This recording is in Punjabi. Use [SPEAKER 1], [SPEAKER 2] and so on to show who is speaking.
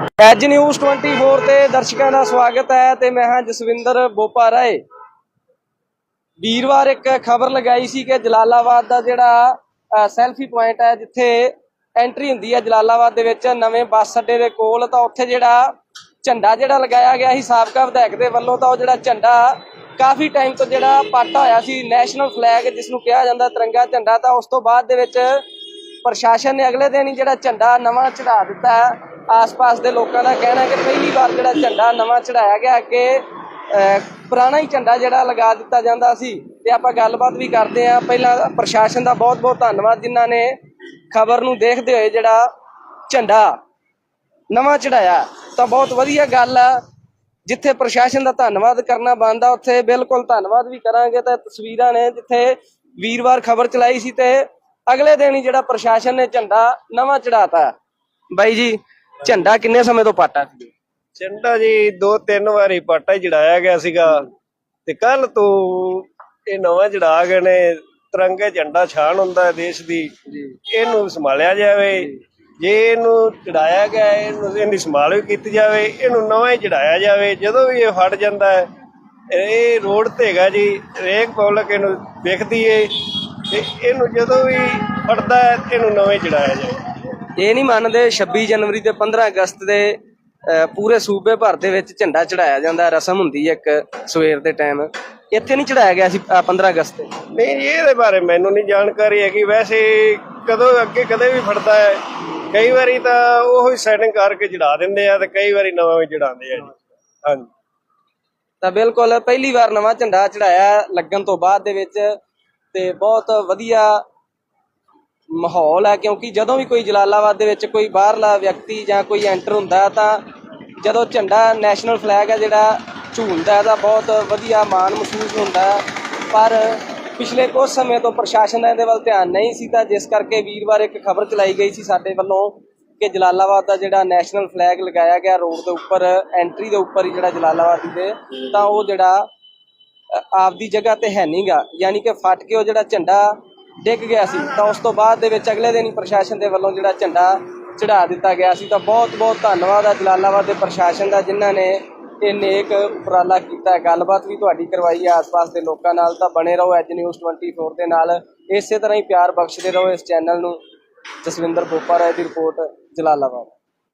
[SPEAKER 1] ਐਜ ਨਿਊਜ਼ 24 ਤੇ ਦਰਸ਼ਕਾਂ ਦਾ ਸਵਾਗਤ ਹੈ ਤੇ ਮੈਂ ਹਾਂ ਜਸਵਿੰਦਰ ਬੋਪਾ ਰਾਏ ਵੀਰਵਾਰ ਇੱਕ ਖਬਰ ਲਗਾਈ ਸੀ ਕਿ ਜਲਾਲਾਬਾਦ ਦਾ ਜਿਹੜਾ ਸੈਲਫੀ ਪੁਆਇੰਟ ਹੈ ਜਿੱਥੇ ਐਂਟਰੀ ਹੁੰਦੀ ਹੈ ਜਲਾਲਾਬਾਦ ਦੇ ਵਿੱਚ ਨਵੇਂ ਬੱਸ ਅੱਡੇ ਦੇ ਕੋਲ, ਤਾਂ ਉੱਥੇ ਜਿਹੜਾ ਝੰਡਾ ਜਿਹੜਾ ਲਗਾਇਆ ਗਿਆ ਸੀ ਸਾਬਕਾ ਵਿਧਾਇਕ ਦੇ ਵੱਲੋਂ, ਤਾਂ ਉਹ ਜਿਹੜਾ ਝੰਡਾ ਕਾਫੀ ਟਾਈਮ ਤੋਂ ਜਿਹੜਾ ਪਾਟਾ ਹੋਇਆ ਸੀ ਨੈਸ਼ਨਲ ਫਲੈਗ ਜਿਸ ਨੂੰ ਕਿਹਾ ਜਾਂਦਾ ਤਿਰੰਗਾ ਝੰਡਾ, ਤਾਂ ਉਸ ਤੋਂ ਬਾਅਦ ਦੇ ਵਿੱਚ ਪ੍ਰਸ਼ਾਸਨ ਨੇ ਅਗਲੇ ਦਿਨ ਹੀ ਜਿਹੜਾ ਝੰਡਾ ਨਵਾਂ ਚੜਾ ਦਿੱਤਾ। ਆਸ-ਪਾਸ ਦੇ ਲੋਕਾਂ ਦਾ ਕਹਿਣਾ ਕਿ ਪਹਿਲੀ ਵਾਰ ਜਿਹੜਾ ਝੰਡਾ ਨਵਾਂ ਚੜਾਇਆ ਗਿਆ ਕਿ ਅਹ, ਪੁਰਾਣਾ ਹੀ ਝੰਡਾ ਜਿਹੜਾ ਲਗਾ ਦਿੱਤਾ ਜਾਂਦਾ ਸੀ ਤੇ ਆਪਾਂ ਗੱਲਬਾਤ ਵੀ ਕਰਦੇ ਹਾਂ। ਪਹਿਲਾਂ ਪ੍ਰਸ਼ਾਸਨ ਦਾ ਬਹੁਤ-ਬਹੁਤ ਧੰਨਵਾਦ ਜਿਨ੍ਹਾਂ ਨੇ ਖਬਰ ਨੂੰ ਦੇਖਦੇ ਹੋਏ ਜਿਹੜਾ ਝੰਡਾ ਨਵਾਂ ਚੜਾਇਆ। ਤਾਂ ਬਹੁਤ ਵਧੀਆ ਗੱਲ ਆ ਜਿੱਥੇ ਪ੍ਰਸ਼ਾਸਨ ਦਾ ਧੰਨਵਾਦ ਕਰਨਾ ਬਣਦਾ ਉੱਥੇ ਬਿਲਕੁਲ ਧੰਨਵਾਦ ਵੀ ਕਰਾਂਗੇ। ਤਾਂ ਤਸਵੀਰਾਂ ਨੇ ਜਿੱਥੇ ਵੀਰਵਾਰ ਖਬਰ ਚਲਾਈ ਸੀ ਤੇ ਅਗਲੇ ਦਿਨ ਹੀ ਜਿਹੜਾ ਪ੍ਰਸ਼ਾਸਨ ਨੇ ਝੰਡਾ ਨਵਾਂ ਚੜਾਤਾ ਬਾਈ ਜੀ ਝੰਡਾ ਕਿੰਨੇ ਸਮੇਂ ਤੋਂ ਪਾਟਾ ਸੀ?
[SPEAKER 2] ਝੰਡਾ ਜੀ ਦੋ ਤਿੰਨ ਵਾਰੀ ਪਾਟਾ ਹੀ ਜੜਾਇਆ ਗਿਆ ਸੀਗਾ। ਤੇ ਕੱਲ ਤੋਂ ਇਹ ਨਵਾਂ ਜੜਾ ਗਏ ਨੇ ਤਿਰੰਗੇ ਝੰਡਾ ਛਾਣ ਹੁੰਦਾ ਹੈ ਦੇਸ਼ ਦੀ। ਇਹਨੂੰ ਸੰਭਾਲਿਆ ਜਾਵੇ। ਜੇ ਇਹਨੂੰ ਚੜਾਇਆ ਗਿਆ ਹੈ, ਇਹਨੂੰ ਇਹਦੀ ਸੰਭਾਲ ਵੀ ਕੀਤੀ ਜਾਵੇ ਇਹਨੂੰ ਨਵਾਂ ਹੀ ਚੜਾਇਆ ਜਾਵੇ। ਜਦੋਂ ਵੀ ਇਹ ਫਟ ਜਾਂਦਾ ਹੈ ਇਹ ਰੋਡ ਤੇ ਹੈਗਾ ਜੀ ਰੇਕ ਪਬਲਿਕ ਇਹਨੂੰ ਵੇਖਦੀ ਏ। ਤੇ ਇਹਨੂੰ ਜਦੋਂ ਵੀ ਫਟਦਾ ਹੈ ਇਹਨੂੰ ਨਵੇਂ ਚੜਾਇਆ ਜਾਵੇ।
[SPEAKER 1] ਇਹ ਨਹੀਂ ਮੰਨਦੇ 26 ਜਨਵਰੀ ਤੇ 15 ਅਗਸਤ ਦੇ ਪੂਰੇ ਸੂਬੇ ਭਰ ਦੇ ਵਿੱਚ ਝੰਡਾ ਚੜਾਇਆ ਜਾਂਦਾ ਰਸਮ ਹੁੰਦੀ ਹੈ ਇੱਕ ਸਵੇਰ ਦੇ ਟਾਈਮ ਇੱਥੇ ਨਹੀਂ ਚੜਾਇਆ ਗਿਆ ਸੀ ਅਹ, 15 ਅਗਸਤ ਤੇ।
[SPEAKER 2] ਨਹੀਂ ਇਹਦੇ ਬਾਰੇ ਮੈਨੂੰ ਨਹੀਂ ਜਾਣਕਾਰੀ ਹੈਗੀ। ਵੈਸੇ ਕਦੋਂ ਅੱਗੇ ਕਦੇ ਵੀ ਫੜਦਾ ਹੈ। ਕਈ ਵਾਰੀ ਤਾਂ ਉਹ ਹੀ ਸੈਟਿੰਗ ਕਰਕੇ ਚੜਾ ਦਿੰਦੇ ਆ ਤੇ ਕਈ ਵਾਰੀ ਨਵਾਂ ਵੀ ਚੜਾਉਂਦੇ ਆ ਜੀ। ਹਾਂਜੀ।
[SPEAKER 1] ਤਾਂ ਬਿਲਕੁਲ ਪਹਿਲੀ ਵਾਰ ਨਵਾਂ ਝੰਡਾ ਚੜਾਇਆ ਲੱਗਣ ਤੋਂ ਬਾਅਦ ਦੇ ਵਿੱਚ ਤੇ ਬਹੁਤ ਵਧੀਆ ਮਾਹੌਲ ਹੈ, ਕਿਉਂਕਿ ਜਦੋਂ ਵੀ ਕੋਈ ਜਲਾਲਾਬਾਦ ਦੇ ਵਿੱਚ ਕੋਈ ਬਾਹਰਲਾ ਵਿਅਕਤੀ ਜਾਂ ਕੋਈ ਐਂਟਰ ਹੁੰਦਾ ਤਾਂ ਜਦੋਂ ਝੰਡਾ ਨੈਸ਼ਨਲ ਫਲੈਗ ਹੈ, ਜਿਹੜਾ ਝੂਲਦਾ ਹੈ, ਤਾਂ ਬਹੁਤ ਵਧੀਆ ਮਾਣ ਮਹਿਸੂਸ ਹੁੰਦਾ ਪਰ ਪਿਛਲੇ ਕੁਝ ਸਮੇਂ ਤੋਂ ਪ੍ਰਸ਼ਾਸਨ ਦਾ ਇਹਦੇ ਵੱਲ ਧਿਆਨ ਨਹੀਂ ਸੀ, ਤਾਂ ਜਿਸ ਕਰਕੇ ਵੀਰਵਾਰ ਇੱਕ ਖਬਰ ਚਲਾਈ ਗਈ ਸੀ ਸਾਡੇ ਵੱਲੋਂ ਕਿ ਜਲਾਲਾਬਾਦ ਦਾ ਜਿਹੜਾ ਨੈਸ਼ਨਲ ਫਲੈਗ ਲਗਾਇਆ ਗਿਆ, ਰੋਡ ਦੇ ਉੱਪਰ, ਐਂਟਰੀ ਦੇ ਉੱਪਰ ਹੀ ਜਿਹੜਾ ਜਲਾਲਾਬਾਦ ਦੇ, ਤਾਂ ਉਹ ਜਿਹੜਾ ਆਪਦੀ ਜਗ੍ਹਾ ਤੇ ਹੈ ਨਹੀਂਗਾ ਯਾਨੀ ਕਿ ਫਟ ਕੇ ਉਹ ਜਿਹੜਾ ਝੰਡਾ ਡਿੱਗ ਗਿਆ ਸੀ, ਤਾਂ ਉਸ ਤੋਂ ਬਾਅਦ ਦੇ ਵਿੱਚ ਅਗਲੇ ਦਿਨ ਹੀ ਪ੍ਰਸ਼ਾਸਨ ਦੇ ਵੱਲੋਂ ਜਿਹੜਾ ਝੰਡਾ ਚੜਾ ਦਿੱਤਾ ਗਿਆ ਸੀ, ਤਾਂ ਬਹੁਤ ਬਹੁਤ ਧੰਨਵਾਦ ਹੈ ਜਲਾਲਾਬਾਦ ਦੇ ਪ੍ਰਸ਼ਾਸਨ ਦਾ, ਜਿਨ੍ਹਾਂ ਨੇ ਇਹ ਨੇਕ ਉਪਰਾਲਾ ਕੀਤਾ। ਗੱਲਬਾਤ ਵੀ ਤੁਹਾਡੀ ਕਰਵਾਈ ਹੈ ਆਸ-ਪਾਸ ਦੇ ਲੋਕਾਂ ਨਾਲ, ਤਾਂ ਬਣੇ ਰਹੋ ਐਜ ਨਿਊਜ਼ 24 ਦੇ ਨਾਲ। ਇਸੇ ਤਰ੍ਹਾਂ ਹੀ ਪਿਆਰ ਬਖਸ਼ਦੇ ਰਹੋ ਇਸ ਚੈਨਲ ਨੂੰ। ਜਸਵਿੰਦਰ ਬੋਪਾ ਰਾਏ ਦੀ ਰਿਪੋਰਟ, ਜਲਾਲਾਬਾਦ।